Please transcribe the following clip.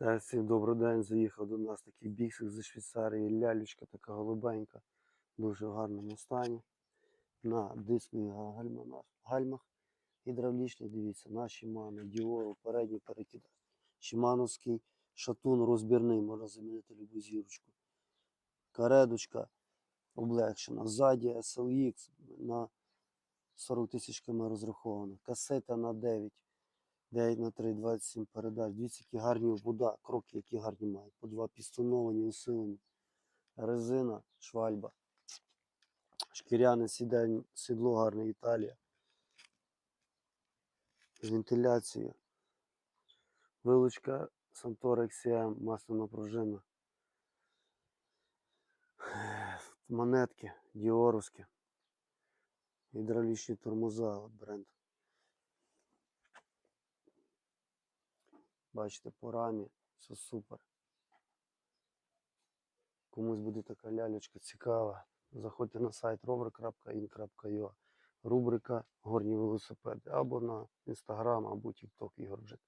Так, всім добрий день. Заїхав до нас такий біксик зі Швейцарії, лялючка така голубенька, дуже в гарному стані. На дискових гальмах гідравлічних, дивіться, на Shimano, Діору, передній перекидач. Шимановський шатун розбірний, можна замінити любу зірочку. Каредочка облегшена. Ззаді SLX на 40 тисяч км розрахована. Касета на 9. 9 на 3, 27 передач. Дивіться, які гарні вода, кроки, які гарні мають. По два пістоновані, усилені. Резина, швальба. Шкіряне сідло гарне Італія. Вентиляція. Вилучка Santoro XCM, масляна пружина. Монетки, діоровські. Гідравлічні тормоза, от бренд. Бачите, по рамі, все супер. Комусь буде така лялечка цікава. Заходьте на сайт rover.in.ua Рубрика Горні велосипеди або на інстаграм, або TikTok Ігор Джек.